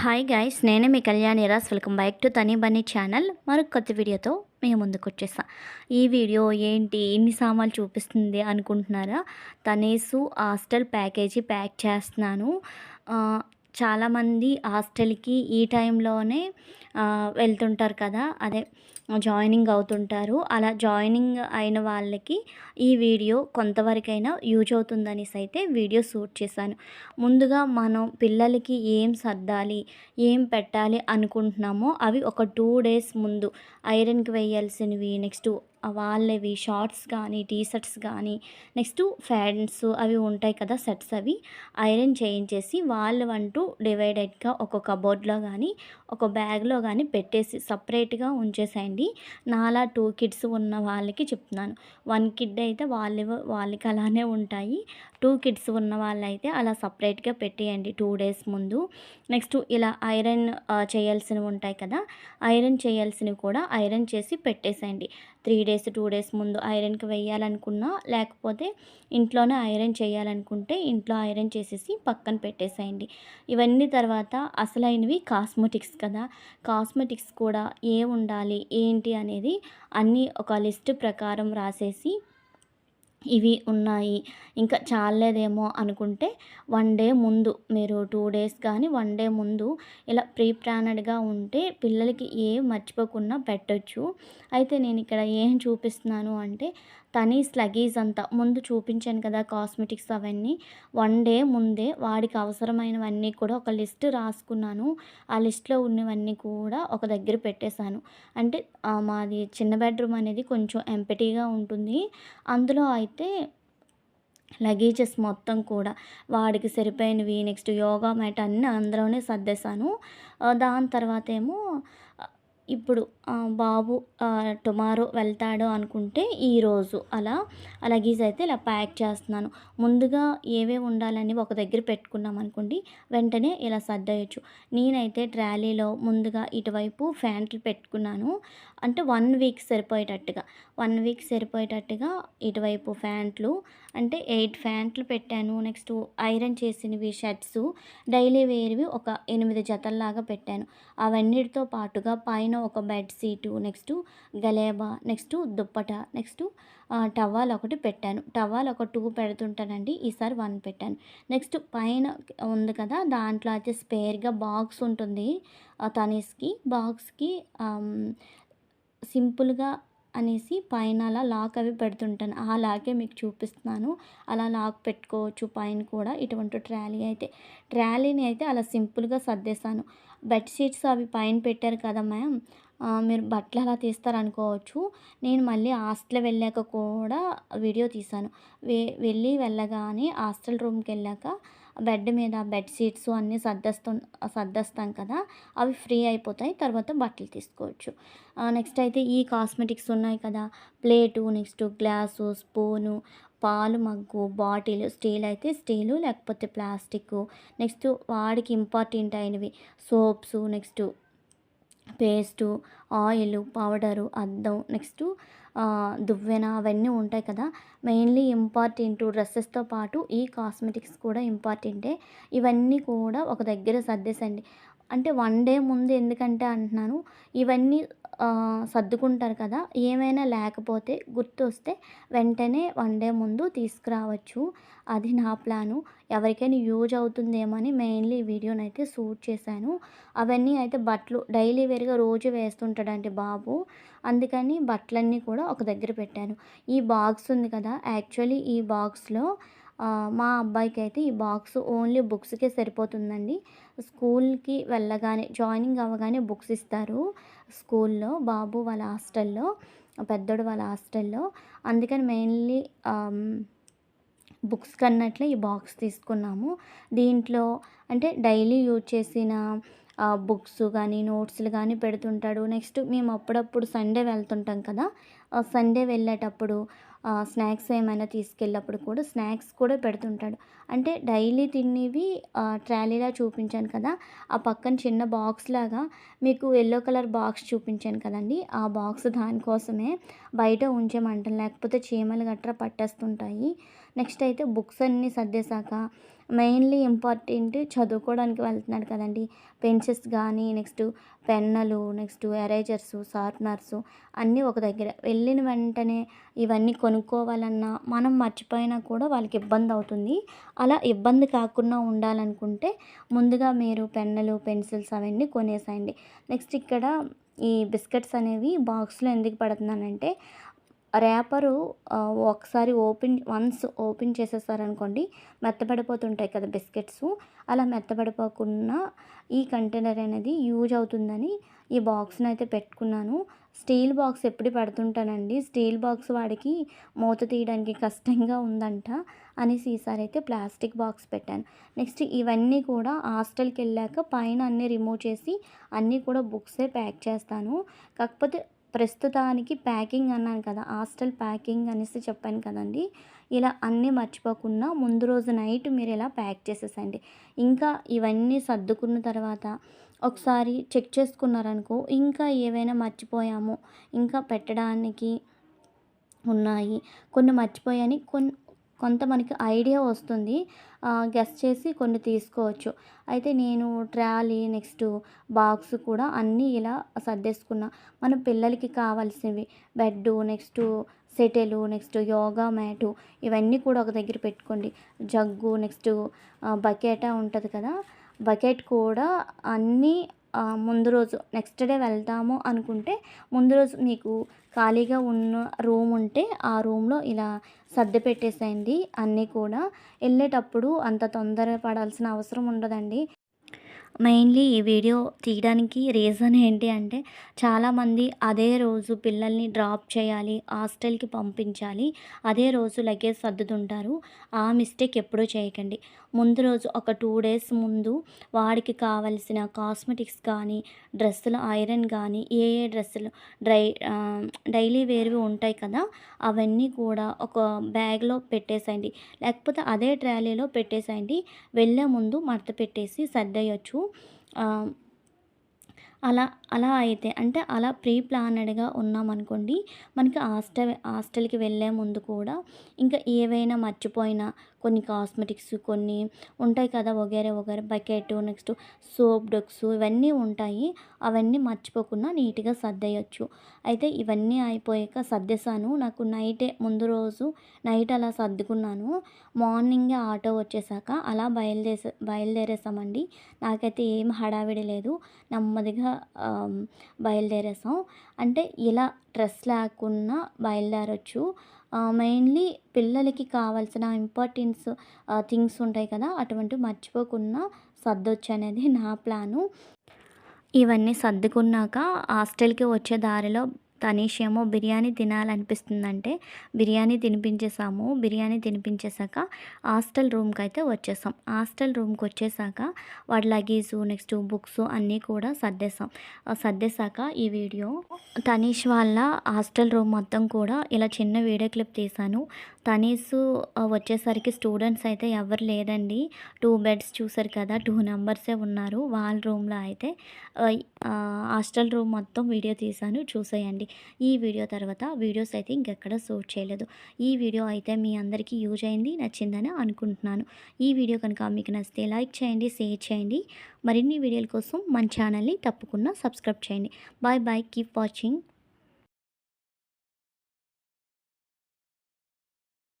Hi guys నేనే మీ Kalyani Ras welcome back to Tani Bunny channel మరొక కొత్త వీడియోతో మేము ముందుకు వచ్చేసా ఈ వీడియో ఏంటి ఇన్ని సామాన్లు చూపిస్తుంది అనుకుంటున్నారా? తనేసు హాస్టల్ ప్యాకేజీ ప్యాక్ చేస్తున్నాను. చాలామంది హాస్టల్కి ఈ టైంలోనే వెళ్తుంటారు కదా. అదే జాయినింగ్ అవుతుంటారు. అలా జాయినింగ్ అయిన వాళ్ళకి ఈ వీడియో కొంతవరకైనా యూజ్ అవుతుందనేసి అయితే వీడియో షూట్ చేశాను. ముందుగా మనం పిల్లలకి ఏం సర్దాలి ఏం పెట్టాలి అనుకుంటున్నామో అవి ఒక టూ డేస్ ముందు ఐరన్కి వేయాల్సినవి నెక్స్ట్ వాళ్ళవి షార్ట్స్ కానీ టీ షర్ట్స్ కానీ నెక్స్ట్ ఫ్యాన్స్ అవి ఉంటాయి కదా సెట్స్ అవి ఐరన్ చేయించేసి వాళ్ళు అంటూ డివైడెడ్గా ఒక కబోర్డ్లో కానీ ఒక బ్యాగ్లో కానీ పెట్టేసి సపరేట్గా ఉంచేసేయండి. నాలా టూ కిడ్స్ ఉన్న వాళ్ళకి చెప్తున్నాను. వన్ కిడ్ అయితే వాళ్ళ వాళ్ళకి అలానే ఉంటాయి. టూ కిడ్స్ ఉన్న వాళ్ళైతే అలా సపరేట్గా పెట్టేయండి టూ డేస్ ముందు. నెక్స్ట్ ఇలా ఐరన్ చేయాల్సినవి ఉంటాయి కదా ఐరన్ చేయాల్సినవి కూడా ఐరన్ చేసి పెట్టేసేయండి. త్రీ డేస్ టూ డేస్ ముందు ఐరన్కి వేయాలనుకున్నా లేకపోతే ఇంట్లోనే ఐరన్ చేయాలనుకుంటే ఇంట్లో ఐరన్ చేసేసి పక్కన పెట్టేసేయండి. ఇవన్నీ తర్వాత అసలైనవి కాస్మెటిక్స్ కదా. కాస్మెటిక్స్ కూడా ఏ ఉండాలి ఏంటి అనేది అన్నీ ఒక లిస్ట్ ప్రకారం రాసేసి ఇవి ఉన్నాయి. ఇంకా చాలేదేమో అనుకుంటే వన్ డే ముందు మీరు టూ డేస్ కానీ వన్ డే ముందు ఇలా ప్రీ ప్లానెడ్గా ఉంటే పిల్లలకి ఏం మర్చిపోకుండా పెట్టచ్చు. అయితే నేను ఇక్కడ ఏం చూపిస్తున్నాను అంటే తనీస్ లగేజ్ అంతా ముందు చూపించాను కదా కాస్మెటిక్స్ అవన్నీ. వన్ డే ముందే వాడికి అవసరమైనవన్నీ కూడా ఒక లిస్ట్ రాసుకున్నాను. ఆ లిస్ట్లో ఉన్నవన్నీ కూడా ఒక దగ్గర పెట్టేశాను. అంటే మాది చిన్న బెడ్రూమ్ అనేది కొంచెం ఎంపటీగా ఉంటుంది. అందులో అయితే అయితే లగేజెస్ మొత్తం కూడా వాడికి సరిపోయినవి నెక్స్ట్ యోగా మ్యాట్ అన్నీ అందులోనే సర్దేశాను. దాని తర్వాత ఏమో ఇప్పుడు బాబు టుమారో వెళ్తాడు అనుకుంటే ఈరోజు అలా ఆ లగేజ్ అయితే ఇలా ప్యాక్ చేస్తున్నాను. ముందుగా ఏవే ఉండాలని ఒక దగ్గర పెట్టుకున్నాం అనుకోండి వెంటనే ఇలా సర్దేయచ్చు. నేనైతే ట్రాలీలో ముందుగా ఇటువైపు ఫ్యాంట్లు పెట్టుకున్నాను. అంటే వన్ వీక్ సరిపోయేటట్టుగా వన్ వీక్ సరిపోయేటట్టుగా ఇటువైపు ఫ్యాంట్లు అంటే ఎయిట్ ఫ్యాంట్లు పెట్టాను. నెక్స్ట్ ఐరన్ చేసినవి షర్ట్స్ డైలీ వేర్వి ఒక ఎనిమిది జతల్లాగా పెట్టాను. అవన్నిటితో పాటుగా పైన ఒక బెడ్ సీటు నెక్స్ట్ గలేబా నెక్స్ట్ దుప్పట నెక్స్ట్ టవాల్ ఒకటి పెట్టాను. టవాల్ ఒక టూ పెడుతుంటానండి ఈసారి వన్ పెట్టాను. నెక్స్ట్ పైన ఉంది కదా దాంట్లో అయితే స్పేర్గా బాక్స్ ఉంటుంది తనీస్కి బాక్స్కి సింపుల్గా అనేసి పైన అలా లాక్ అవి పెడుతుంటాను. ఆ లాకే మీకు చూపిస్తున్నాను. అలా లాక్ పెట్టుకోవచ్చు పైన కూడా ఇటువంటి ట్రాలీ అయితే. ట్రాలీని అయితే అలా సింపుల్గా సర్దేశాను. బెడ్షీట్స్ అవి పైన పెట్టారు కదా మ్యామ్ మీరు బట్టలు అలా తీస్తారనుకోవచ్చు. నేను మళ్ళీ హాస్టల్ వెళ్ళాక కూడా వీడియో తీశాను. వె వెళ్ళి వెళ్ళగానే హాస్టల్ రూమ్కి వెళ్ళాక బెడ్ మీద బెడ్ షీట్స్ అన్నీ సర్దేస్తాం సర్దస్తాం కదా అవి ఫ్రీ అయిపోతాయి. తర్వాత బట్టలు తీసుకోవచ్చు. నెక్స్ట్ అయితే ఈ కాస్మెటిక్స్ ఉన్నాయి కదా ప్లేటు నెక్స్ట్ గ్లాసు స్పూను పాలు మగ్గు బాటిల్ స్టీల్ అయితే స్టీలు లేకపోతే ప్లాస్టిక్ నెక్స్ట్ వాడికి ఇంపార్టెంట్ అయినవి soaps next paste oil powder అద్దం నెక్స్ట్ దువ్వెన అవన్నీ ఉంటాయి కదా. మెయిన్లీ ఇంపార్టెంట్ డ్రెస్సెస్తో పాటు ఈ కాస్మెటిక్స్ కూడా ఇంపార్టెంటే. ఇవన్నీ కూడా ఒక దగ్గర సర్దేసండి. అంటే వన్ డే ముందు ఎందుకంటే అంటున్నాను ఇవన్నీ సర్దుకుంటారు కదా ఏమైనా లేకపోతే గుర్తు వస్తే వెంటనే వన్ డే ముందు తీసుకురావచ్చు. అది నా ప్లాను. ఎవరికైనా యూజ్ అవుతుందేమో అని మెయిన్లీ ఈ వీడియోని అయితే షూట్ చేశాను. అవన్నీ అయితే బట్టలు డైలీ వేరుగా రోజు వేస్తుంటాడండి బాబు. అందుకని బట్టలన్నీ కూడా ఒక దగ్గర పెట్టాను. ఈ బాక్స్ ఉంది కదా యాక్చువల్లీ ఈ బాక్స్లో మా అబ్బాయికి అయితే ఈ బాక్స్ ఓన్లీ బుక్స్కే సరిపోతుందండి. స్కూల్కి వెళ్ళగానే జాయినింగ్ అవ్వగానే బుక్స్ ఇస్తారు. స్కూల్లో బాబు వాళ్ళ హాస్టల్లో పెద్దోడు వాళ్ళ హాస్టల్లో. అందుకని మెయిన్లీ బుక్స్ కన్నట్లే ఈ బాక్స్ తీసుకున్నాము. దీంట్లో అంటే డైలీ యూజ్ చేసిన బుక్స్ కానీ నోట్స్లు కానీ పెడుతుంటాడు. నెక్స్ట్ మేము అప్పుడప్పుడు సండే వెళ్తుంటాం కదా. సండే వెళ్ళేటప్పుడు స్నాక్స్ ఏమైనా తీసుకెళ్ళినప్పుడు కూడా స్నాక్స్ కూడా పెడుతుంటాడు. అంటే డైలీ తినేవి ట్రాలీలా చూపించాను కదా ఆ పక్కన చిన్న బాక్స్ లాగా మీకు ఎల్లో కలర్ బాక్స్ చూపించాను కదండి. ఆ బాక్స్ దానికోసమే బయట ఉంచేమంటాను లేకపోతే చీమలు గట్రా పట్టేస్తుంటాయి. నెక్స్ట్ అయితే బుక్స్ అన్నీ సర్దేశాక మెయిన్లీ ఇంపార్టెంట్ చదువుకోవడానికి వెళ్తున్నాడు కదండి. పెన్సిల్స్ కానీ నెక్స్ట్ పెన్నులు నెక్స్ట్ ఎరేజర్స్ షార్ప్నర్స్ అన్నీ ఒక దగ్గర. వెళ్ళిన వెంటనే ఇవన్నీ కొనుక్కోవాలన్నా మనం మర్చిపోయినా కూడా వాళ్ళకి ఇబ్బంది అవుతుంది. అలా ఇబ్బంది కాకుండా ఉండాలనుకుంటే ముందుగా మీరు పెన్నులు పెన్సిల్స్ అవన్నీ కొనేసేయండి. నెక్స్ట్ ఇక్కడ ఈ బిస్కెట్స్ అనేవి బాక్స్లో ఎందుకు పడుతున్నానంటే ర్యాపరు ఒకసారి ఓపెన్ వన్స్ ఓపెన్ చేసేసారనుకోండి మెత్తబడిపోతుంటాయి కదా బిస్కెట్స్. అలా మెత్తబడిపోకుండా ఈ కంటైనర్ అనేది యూజ్ అవుతుందని ఈ బాక్స్ని అయితే పెట్టుకున్నాను. స్టీల్ బాక్స్ ఎప్పుడు పెడుతుంటానండి. స్టీల్ బాక్స్ వాడికి మూత తీయడానికి కష్టంగా ఉందంట అనేసి ఈసారి అయితే ప్లాస్టిక్ బాక్స్ పెట్టాను. నెక్స్ట్ ఇవన్నీ కూడా హాస్టల్కి వెళ్ళాక పైన అన్నీ రిమూవ్ చేసి అన్నీ కూడా బుక్సే ప్యాక్ చేస్తాను. కాకపోతే ప్రస్తుతానికి ప్యాకింగ్ అన్నాను కదా హాస్టల్ ప్యాకింగ్ అనేసి చెప్పాను కదండి. ఇలా అన్నీ మర్చిపోకుండా ముందు రోజు నైట్ మీరు ఇలా ప్యాక్ చేసేసండి. ఇంకా ఇవన్నీ సర్దుకున్న తర్వాత ఒకసారి చెక్ చేసుకున్నారనుకో ఇంకా ఏవైనా మర్చిపోయాము. ఇంకా పెట్టడానికి ఉన్నాయి. కొన్ని మర్చిపోయాని కొన్ని కొంత మనకి ఐడియా వస్తుంది. గెస్ చేసి కొన్ని తీసుకోవచ్చు. అయితే నేను ట్రాలీ నెక్స్ట్ బాక్స్ కూడా అన్నీ ఇలా సర్దేసుకున్నా. మన పిల్లలకి కావాల్సినవి బెడ్ నెక్స్ట్ సెటెలు నెక్స్ట్ యోగా మ్యాటు ఇవన్నీ కూడా ఒక దగ్గర పెట్టుకోండి. జగ్గు నెక్స్ట్ బకెటా ఉంటుంది కదా బకెట్ కూడా అన్నీ ముందు రోజు నెక్స్ట్ డే వెళ్తాము అనుకుంటే ముందు రోజు మీకు ఖాళీగా ఉన్న రూమ్ ఉంటే ఆ రూమ్లో ఇలా సర్ది పెట్టేసేయండి అన్నీ కూడా. వెళ్ళేటప్పుడు అంత తొందర పడాల్సిన అవసరం ఉండదండి. మెయిన్లీ ఈ వీడియో తీయడానికి రీజన్ ఏంటి అంటే చాలామంది అదే రోజు పిల్లల్ని డ్రాప్ చేయాలి హాస్టల్కి పంపించాలి అదే రోజు లగేజ్ సర్దుతుంటారు. ఆ మిస్టేక్ ఎప్పుడూ చేయకండి. ముందు రోజు ఒక టూ డేస్ ముందు వాడికి కావలసిన కాస్మెటిక్స్ కానీ డ్రెస్సులు ఐరన్ కానీ ఏ ఏ డ్రెస్సులు డ్రై డైలీ వేర్వి ఉంటాయి కదా అవన్నీ కూడా ఒక బ్యాగ్లో పెట్టేసేయండి. లేకపోతే అదే ట్రాలీలో పెట్టేసేయండి. వెళ్ళే ముందు మడత పెట్టేసి సర్దేయచ్చు. అలా అలా అయితే అంటే అలా ప్రీ ప్లానెడ్గా ఉన్నామనుకోండి మనకి హాస్టల్ హాస్టల్కి వెళ్ళే ముందు కూడా ఇంకా ఏవైనా మర్చిపోయినా కొన్ని కాస్మెటిక్స్ కొన్ని ఉంటాయి కదా వగేరే వగేరే బకెట్ నెక్స్ట్ సోప్ డొక్స్ ఇవన్నీ ఉంటాయి. అవన్నీ మర్చిపోకుండా నీట్గా సర్దేయచ్చు. అయితే ఇవన్నీ అయిపోయాక సర్దేశాను. నాకు నైటే ముందు రోజు నైట్ అలా సర్దుకున్నాను. మార్నింగే ఆటో వచ్చేసాక అలా బయలుదేసే బయలుదేరేసామండి నాకైతే ఏం హడావిడి లేదు. నెమ్మదిగా బయలుదేరేసాం అంటే ఇలా స్ట్రెస్ లేకుండా బయలుదేరొచ్చు. మెయిన్లీ పిల్లలకి కావాల్సిన ఇంపార్టెన్స్ థింగ్స్ ఉంటాయి కదా అటువంటి మర్చిపోకుండా సర్దొచ్చు అనేది నా ప్లాను ఇవన్నీ సర్దుకున్నాక హాస్టల్కి వచ్చే దారిలో తనీష్ ఏమో బిర్యానీ తినాలనిపిస్తుందంటే బిర్యానీ తినిపించేసాము బిర్యానీ తినిపించేసాక హాస్టల్ రూమ్కి అయితే వచ్చేసాం. హాస్టల్ రూమ్కి వచ్చేసాక వాడి లగేజు నెక్స్ట్ బుక్స్ అన్నీ కూడా సర్దేశాం. సర్దేశాక ఈ వీడియో తనీష్ వాళ్ళ హాస్టల్ రూమ్ మొత్తం కూడా ఇలా చిన్న వీడియో క్లిప్ తీశాను. తనీష్ వచ్చేసరికి స్టూడెంట్స్ అయితే ఎవరు లేదండి టూ బెడ్స్ చూసారు కదా టూ నెంబర్సే ఉన్నారు. వాళ్ళ రూమ్లో అయితే హాస్టల్ రూమ్ మొత్తం వీడియో తీశాను చూసేయండి. ఈ వీడియో తర్వాత వీడియోస్ అయితే ఇంకెక్కడ షూట్ చేయలేదు. ఈ వీడియో అయితే మీ అందరికీ యూజ్ అయింది నచ్చిందని అనుకుంటున్నాను. ఈ వీడియో కనుక మీకు నచ్చితే లైక్ చేయండి షేర్ చేయండి. మరిన్ని వీడియోల కోసం మన ఛానల్ని తప్పకుండా సబ్స్క్రైబ్ చేయండి. Bye bye keep watching.